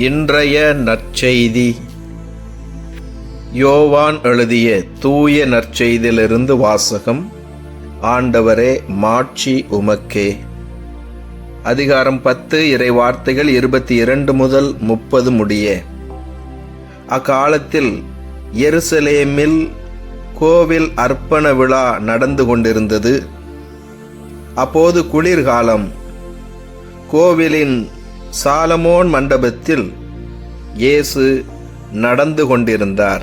இன்றைய நற்செய்தி. யோவான் எழுதிய தூய நற்செய்தியிலிருந்து வாசகம் ஆண்டவரே மாட்சி உமக்கே. அதிகாரம் பத்து இறை வார்த்தைகள் இருபத்தி இரண்டு முதல் முப்பது முடிய. அக்காலத்தில் எருசலேமில் கோவில் அர்ப்பண விழா நடந்து கொண்டிருந்தது. அப்போது குளிர்காலம். கோவிலின் சாலமோன் மண்டபத்தில் இயேசு நடந்து கொண்டிருந்தார்.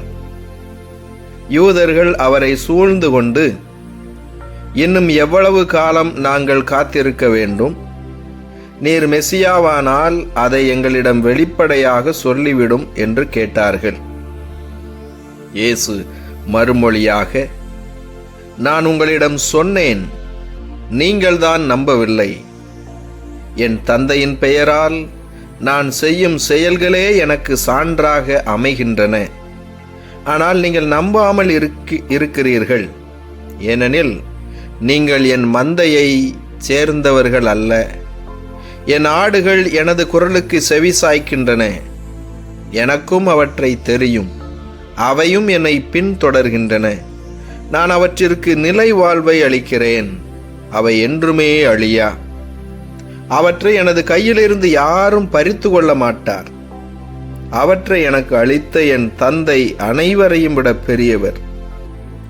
யூதர்கள் அவரை சூழ்ந்து கொண்டு இன்னும் எவ்வளவு காலம் நாங்கள் காத்திருக்க வேண்டும்? நீர் மெசியாவானால் அதை எங்களிடம் வெளிப்படையாக சொல்லிவிடும் என்று கேட்டார்கள். இயேசு மறுமொழியாக நான் உங்களிடம் சொன்னேன் நீங்கள்தான் நம்பவில்லை. என் தந்தையின் பெயரால் நான் செய்யும் செயல்களே எனக்கு சான்றாக அமைகின்றன. ஆனால் நீங்கள் நம்பாமல் இருக்கி இருக்கிறீர்கள். ஏனெனில் நீங்கள் என் மந்தையை சேர்ந்தவர்கள் அல்ல. என் ஆடுகள் எனது குரலுக்கு செவி சாய்க்கின்றன. எனக்கும் அவற்றை தெரியும். அவையும் என்னை பின்தொடர்கின்றன. நான் அவற்றிற்கு நிலை வாழ்வை அளிக்கிறேன். அவை என்றுமே அழியா. அவற்றை எனது கையிலிருந்து யாரும் பறித்து கொள்ள மாட்டார். அவற்றை எனக்கு அளித்த என் தந்தை அனைவரையும் விட பெரியவர்.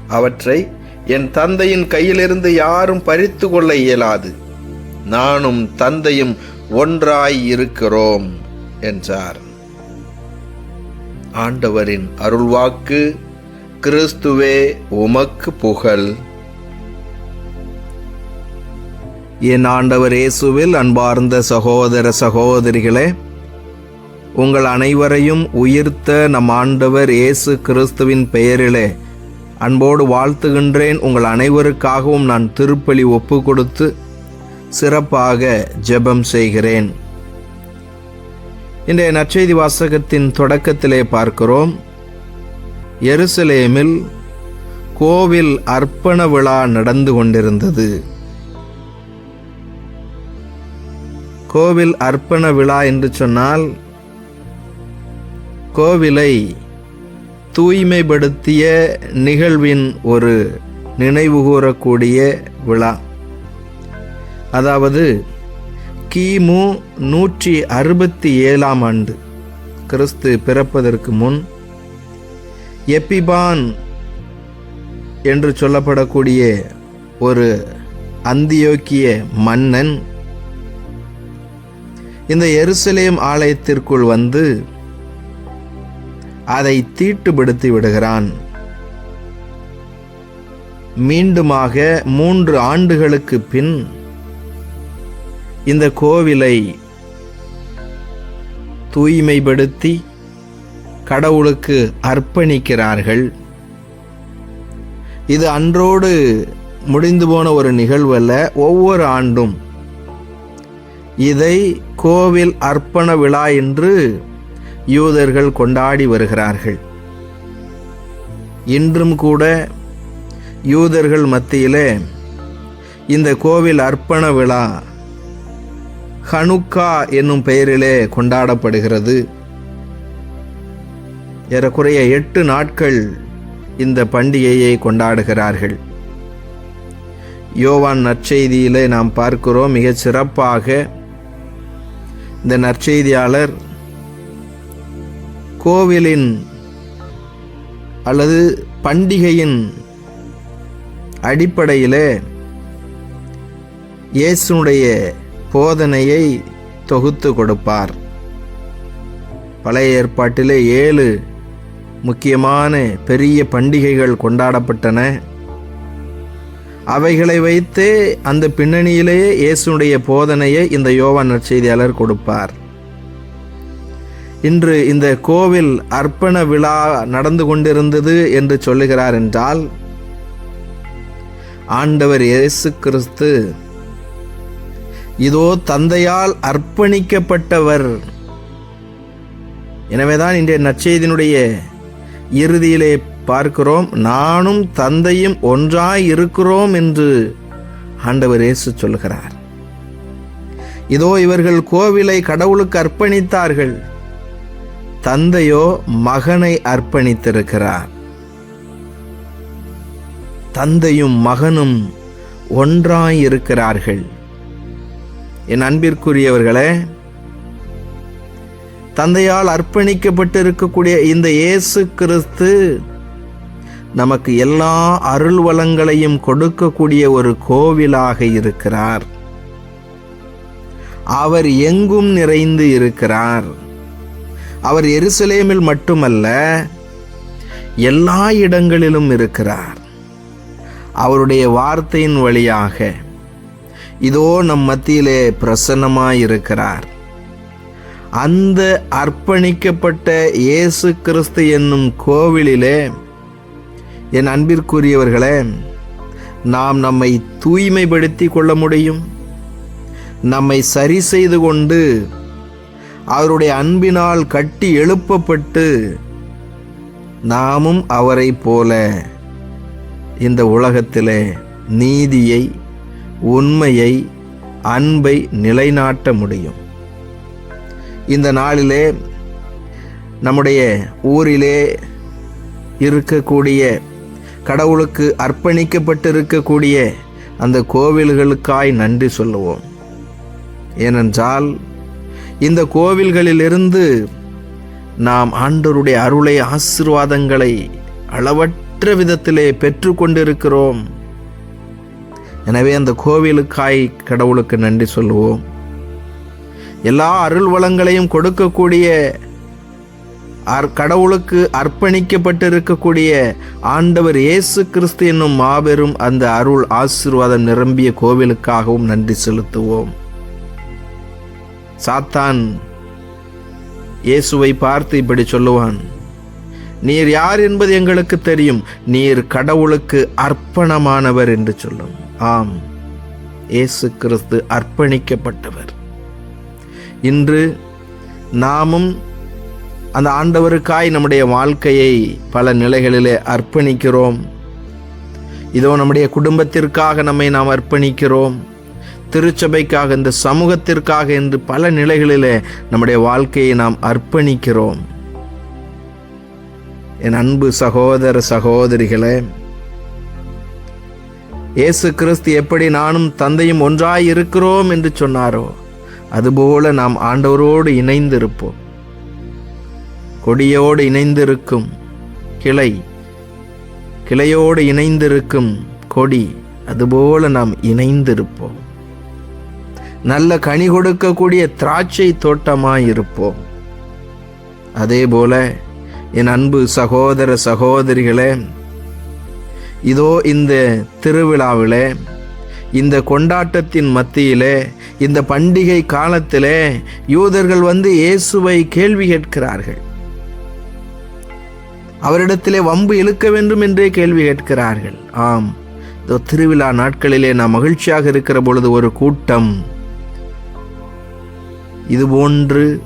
அவற்றை என் தந்தையின் கையிலிருந்து யாரும் பறித்து கொள்ள இயலாது. நானும் தந்தையும் ஒன்றாய் இருக்கிறோம் என்றார். ஆண்டவரின் அருள்வாக்கு கிறிஸ்துவே உமக்கு புகழ். என் ஆண்டவர் இயேசுவில் அன்பார்ந்த சகோதர சகோதரிகளே உங்கள் அனைவரையும் உயிர்த்த நம் ஆண்டவர் இயேசு கிறிஸ்துவின் பெயரிலே அன்போடு வாழ்த்துகின்றேன். உங்கள் அனைவருக்காகவும் நான் திருப்பலி ஒப்பு கொடுத்து சிறப்பாக ஜெபம் செய்கிறேன். இன்றைய நற்செய்தி வாசகத்தின் தொடக்கத்திலே பார்க்கிறோம். எருசலேமில் கோவில் அர்ப்பண விழா நடந்து கொண்டிருந்தது. கோவில் அர்ப்பண விழா என்று சொன்னால் கோவிலை தூய்மைப்படுத்திய நிகழ்வின் ஒரு நினைவுகூரக்கூடிய விழா. அதாவது கிமு நூற்றி அறுபத்தி ஏழாம் ஆண்டு கிறிஸ்து பிறப்பதற்கு முன் எப்பிபான் என்று சொல்லப்படக்கூடிய ஒரு அந்தியோக்கிய மன்னன் இந்த எருசலேம் ஆலயத்திற்குள் வந்து அதை தீட்டுப்படுத்தி விடுகிறான். மீண்டுமாக மூன்று ஆண்டுகளுக்கு பின் இந்த கோவிலை தூய்மைப்படுத்தி கடவுளுக்கு அர்ப்பணிக்கிறார்கள். இது அன்றோடு முடிந்து போன ஒரு நிகழ்வு அல்ல ஒவ்வொரு ஆண்டும் இதை கோவில் அர்ப்பண விழா என்று யூதர்கள் கொண்டாடி வருகிறார்கள். இன்றும் கூட யூதர்கள் மத்தியிலே இந்த கோவில் அர்ப்பண விழா ஹனுக்கா என்னும் பெயரிலே கொண்டாடப்படுகிறது. ஏறக்குறைய எட்டு நாட்கள் இந்த பண்டிகையை கொண்டாடுகிறார்கள். யோவான் நற்செய்தியிலே நாம் பார்க்கிறோம் மிகச் சிறப்பாக இந்த நற்செய்தியாளர் கோவிலின் அல்லது பண்டிகையின் அடிப்படையிலே இயேசுனுடைய போதனையை தொகுத்து கொடுப்பார். பழைய ஏற்பாட்டிலே ஏழு முக்கியமான பெரிய பண்டிகைகள் கொண்டாடப்பட்டன. அவைகளை வைத்தே அந்த பின்னணியிலேயே இயேசுடைய போதனையை இந்த யோவான் நற்செய்தியாளர் கொடுப்பார். இன்று இந்த கோவில் அர்ப்பண விழா நடந்து கொண்டிருந்தது என்று சொல்லுகிறார் என்றால் ஆண்டவர் இயேசு கிறிஸ்து இதோ தந்தையால் அர்ப்பணிக்கப்பட்டவர். எனவேதான் இன்றைய நற்செய்தியினுடைய இறுதியிலே பார்க்கிறோம் நானும் தந்தையும் ஒன்றாய் இருக்கிறோம் என்று ஆண்டவர் இயேசு சொல்கிறார் இதோ இவர்கள் கோவிலை கடவுளுக்கு அர்ப்பணித்தார்கள். தந்தையோ மகனை அர்ப்பணித்திருக்கிறார். தந்தையும் மகனும் ஒன்றாய் இருக்கிறார்கள். என் அன்பிற்குரியவர்களே தந்தையால் அர்ப்பணிக்கப்பட்டிருக்கக்கூடிய இந்த இயேசு கிறிஸ்து நமக்கு எல்லா அருள் வளங்களையும் கொடுக்கக்கூடிய ஒரு கோவிலாக இருக்கிறார். அவர் எங்கும் நிறைந்து இருக்கிறார். அவர் எருசலேமில் மட்டுமல்ல எல்லா இடங்களிலும் இருக்கிறார். அவருடைய வார்த்தையின் வழியாக இதோ நம் மத்தியிலே பிரசன்னமாயிருக்கிறார் அந்த அர்ப்பணிக்கப்பட்ட இயேசு கிறிஸ்து என்னும் கோவிலிலே என் அன்பிற்குரியவர்களே நாம் நம்மை தூய்மைப்படுத்தி கொள்ள முடியும். நம்மை சரி செய்து கொண்டு அவருடைய அன்பினால் கட்டி எழுப்பப்பட்டு நாமும் அவரை போல இந்த உலகத்திலே நீதியை உண்மையை அன்பை நிலைநாட்ட முடியும். இந்த நாளிலே நம்முடைய ஊரிலே இருக்கக்கூடிய கடவுளுக்கு அர்ப்பணிக்கப்பட்டிருக்கக்கூடிய அந்த கோவில்களுக்காய் நன்றி சொல்லுவோம். ஏனென்றால் இந்த கோவில்களிலிருந்து நாம் ஆண்டவருடைய அருளை ஆசிர்வாதங்களை அளவற்ற விதத்திலே பெற்று கொண்டிருக்கிறோம். எனவே அந்த கோவிலுக்காய் கடவுளுக்கு நன்றி சொல்லுவோம். எல்லா அருள் வளங்களையும் கொடுக்கக்கூடிய அர் கடவுளுக்கு அர்ப்பணிக்கப்பட்டிருக்கக்கூடிய ஆண்டவர் இயேசு கிறிஸ்து என்னும் மாபெரும் அந்த அருள் ஆசீர்வாதம் நிரம்பிய கோவிலுக்காகவும் நன்றி செலுத்துவோம். சாத்தான் இயேசுவை பார்த்து இப்படி சொல்லுவான் நீர் யார் என்பது எங்களுக்கு தெரியும் நீர் கடவுளுக்கு அர்ப்பணமானவர் என்று சொல்லும். ஆம் இயேசு கிறிஸ்து அர்ப்பணிக்கப்பட்டவர். இன்று நாமும் அந்த ஆண்டவருக்காய் நம்முடைய வாழ்க்கையை பல நிலைகளிலே அர்ப்பணிக்கிறோம். இதோ நம்முடைய குடும்பத்திற்காக நம்மை நாம் அர்ப்பணிக்கிறோம். திருச்சபைக்காக இந்த சமூகத்திற்காக என்று பல நிலைகளிலே நம்முடைய வாழ்க்கையை நாம் அர்ப்பணிக்கிறோம். என் அன்பு சகோதர சகோதரிகளே இயேசு கிறிஸ்து எப்படி நானும் தந்தையும் ஒன்றாய் இருக்கிறோம் என்று சொன்னாரோ அதுபோல நாம் ஆண்டவரோடு இணைந்திருப்போம். கொடியோடு இணைந்திருக்கும் கிளை கிளையோடு இணைந்திருக்கும் கொடி அதுபோல நாம் இணைந்திருப்போம். நல்ல கனி கொடுக்கக்கூடிய திராட்சை தோட்டமாயிருப்போம். அதே போல என் அன்பு சகோதர சகோதரிகளே இதோ இந்த திருவிழாவிலே இந்த கொண்டாட்டத்தின் மத்தியிலே இந்த பண்டிகை காலத்திலே யூதர்கள் வந்து இயேசுவை கேள்வி கேட்கிறார்கள். அவரிடத்திலே வம்பு இழுக்க வேண்டும் என்றே கேள்வி கேட்கிறார்கள். ஆம் இதோ திருவிழா நாட்களிலே நாம் மகிழ்ச்சியாக இருக்கிற பொழுது ஒரு கூட்டம். இதுபோன்று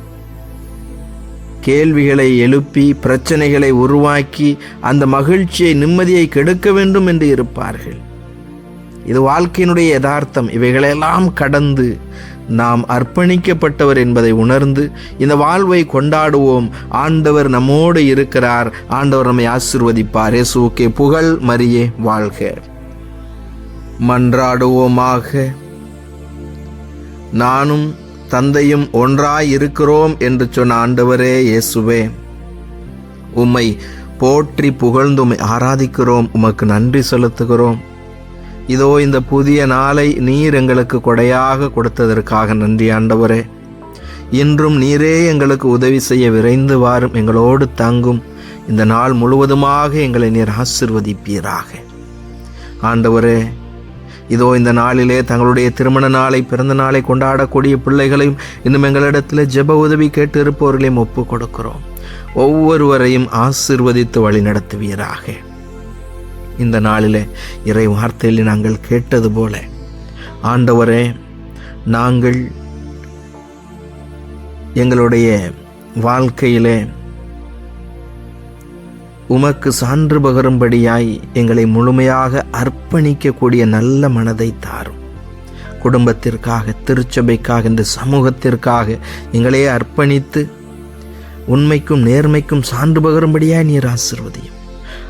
கேள்விகளை எழுப்பி பிரச்சனைகளை உருவாக்கி அந்த மகிழ்ச்சியை நிம்மதியை கெடுக்க வேண்டும் என்று இருப்பார்கள். இது வாழ்க்கையினுடைய யதார்த்தம். இவைகளெல்லாம் கடந்து நாம் அர்ப்பணிக்கப்பட்டவர் என்பதை உணர்ந்து இந்த வாழ்வை கொண்டாடுவோம். ஆண்டவர் நம்மோடு இருக்கிறார். ஆண்டவர் நம்மை ஆசிர்வதிப்பார். இயேசுக்கே புகழ் மரியே வாழ்க. மன்றாடுவோமாக. நானும் தந்தையும் ஒன்றாய் இருக்கிறோம் என்று சொன்ன ஆண்டவரே இயேசுவே உம்மை போற்றி புகழ்ந்து உம்மை ஆராதிக்கிறோம். உமக்கு நன்றி செலுத்துகிறோம். இதோ இந்த புதிய நாளை நீர் எங்களுக்கு கொடையாக கொடுத்ததற்காக நன்றி ஆண்டவரே. இன்றும் நீரே எங்களுக்கு உதவி செய்ய விரைந்து வாரும் எங்களோடு தங்கும். இந்த நாள் முழுவதுமாக எங்களை நீர் ஆசிர்வதிப்பீராக. ஆண்டவரே இதோ இந்த நாளிலே தங்களுடைய திருமண நாளை பிறந்த நாளை கொண்டாடக்கூடிய பிள்ளைகளையும் இன்னும் எங்களிடத்தில் ஜெப உதவி கேட்டு இருப்பவர்களையும் ஒப்பு கொடுக்கிறோம். ஒவ்வொருவரையும் ஆசிர்வதித்து வழி நடத்துவீராக இந்த நாளிலே இறை வார்த்தையில் நாங்கள் கேட்டது போல ஆண்டவரே நாங்கள் எங்களுடைய வாழ்க்கையிலே உமக்கு சான்று பகரும்படியாய் எங்களை முழுமையாக அர்ப்பணிக்கக்கூடிய நல்ல மனதை தாரும். குடும்பத்திற்காக திருச்சபைக்காக இந்த சமூகத்திற்காக எங்களையே அர்ப்பணித்து உண்மைக்கும் நேர்மைக்கும் சான்று பகரும்படியாய் நீர் ஆசிர்வதியும்.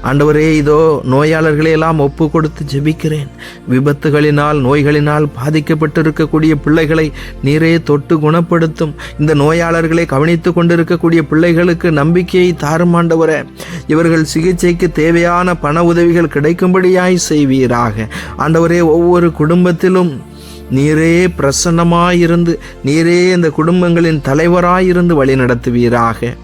ஆண்டவரே இதோ நோயாளர்களையெல்லாம் ஒப்பு கொடுத்து ஜெபிக்கிறேன். விபத்துகளினால் நோய்களினால் பாதிக்கப்பட்டிருக்கக்கூடிய பிள்ளைகளை நீரே தொட்டு குணப்படுத்தும். இந்த நோயாளர்களை கவனித்து கொண்டிருக்கக்கூடிய பிள்ளைகளுக்கு நம்பிக்கையை தாரும் ஆண்டவரே. இவர்கள் சிகிச்சைக்கு தேவையான பண உதவிகள் கிடைக்கும்படியாய் செய்வீராக. ஆண்டவரே ஒவ்வொரு குடும்பத்திலும் நீரே பிரசன்னமாயிருந்து நீரே இந்த குடும்பங்களின் தலைவராயிருந்து வழி நடத்துவீராக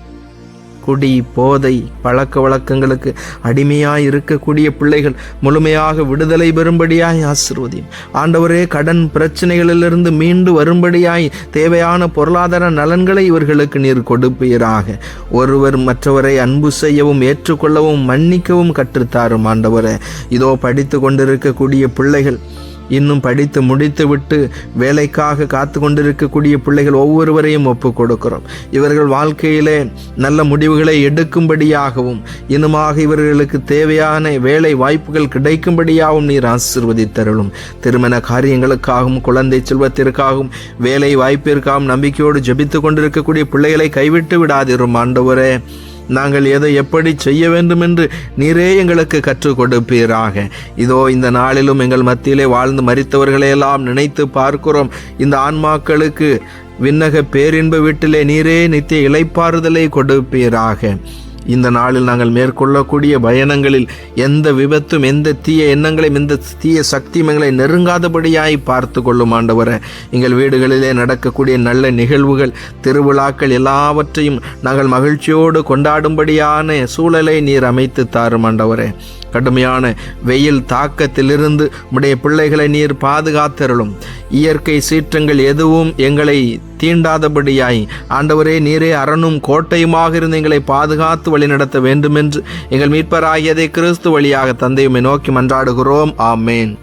குடி போதை பழக்க வழக்கங்களுக்கு அடிமையாய் இருக்கக்கூடிய பிள்ளைகள் முழுமையாக விடுதலை பெறும்படியாய் ஆசிர்வதியும். ஆண்டவரே கடன் பிரச்சனைகளிலிருந்து மீண்டு வரும்படியாய் தேவையான பொருளாதார நலன்களை இவர்களுக்கு நீர் கொடுப்பீராக. ஒருவர் மற்றவரை அன்பு செய்யவும் ஏற்றுக்கொள்ளவும் மன்னிக்கவும் கற்றுத்தாரும் ஆண்டவரே. இதோ படித்து கொண்டிருக்கக்கூடிய பிள்ளைகள் இன்னும் படித்து முடித்துவிட்டு வேலைக்காக காத்து கொண்டிருக்கக்கூடிய பிள்ளைகள் ஒவ்வொருவரையும் ஒப்பு கொடுக்கிறோம் இவர்கள் வாழ்க்கையிலே நல்ல முடிவுகளை எடுக்கும்படியாகவும் இன்னுமாக இவர்களுக்கு தேவையான வேலை வாய்ப்புகள் கிடைக்கும்படியாகவும் நீர் ஆசிர்வதித்தருளும். திருமண காரியங்களுக்காகவும் குழந்தை செல்வத்திற்காகவும் வேலை வாய்ப்பிற்காகவும் நம்பிக்கையோடு ஜெபித்து கொண்டிருக்கக்கூடிய பிள்ளைகளை கைவிட்டு விடாதிரும் ஆண்டவரே. நாங்கள் எதை எப்படி செய்ய வேண்டும் என்று நீரே எங்களுக்கு கற்றுக் கொடுப்பீராக. இதோ இந்த நாளிலும் எங்கள் மத்தியிலே வாழ்ந்து மறித்தவர்களையெல்லாம் நினைத்து பார்க்கிறோம். இந்த ஆன்மாக்களுக்கு விண்ணக பேரின்ப வீட்டிலே நீரே நித்திய இளைப்பாறுதலை கொடுப்பீராக. இந்த நாளில் நாங்கள் மேற்கொள்ளக்கூடிய பயணங்களில் எந்த விபத்தும் எந்த தீய எண்ணங்களையும் எந்த தீய சக்திமங்களை எங்களை நெருங்காதபடியாய் பார்த்து கொள்ளும் ஆண்டவரை. எங்கள் வீடுகளிலே நடக்கக்கூடிய நல்ல நிகழ்வுகள் திருவிழாக்கள் எல்லாவற்றையும் நாங்கள் மகிழ்ச்சியோடு கொண்டாடும்படியான சூழலை நீர் அமைத்து தாரும் ஆண்டவரே. கடுமையான வெயில் தாக்கத்திலிருந்து உடைய பிள்ளைகளை நீர் பாதுகாத்தருளும். இயற்கை சீற்றங்கள் எதுவும் எங்களை தீண்டாதபடியாய். ஆண்டவரே நீரே அரணும் கோட்டையுமாக இருந்து எங்களை பாதுகாத்து வழிநடத்த வேண்டுமென்று எங்கள் மீட்பராகியதை கிறிஸ்து வழியாக தந்தையுமை நோக்கி மன்றாடுகிறோம். ஆமேன்.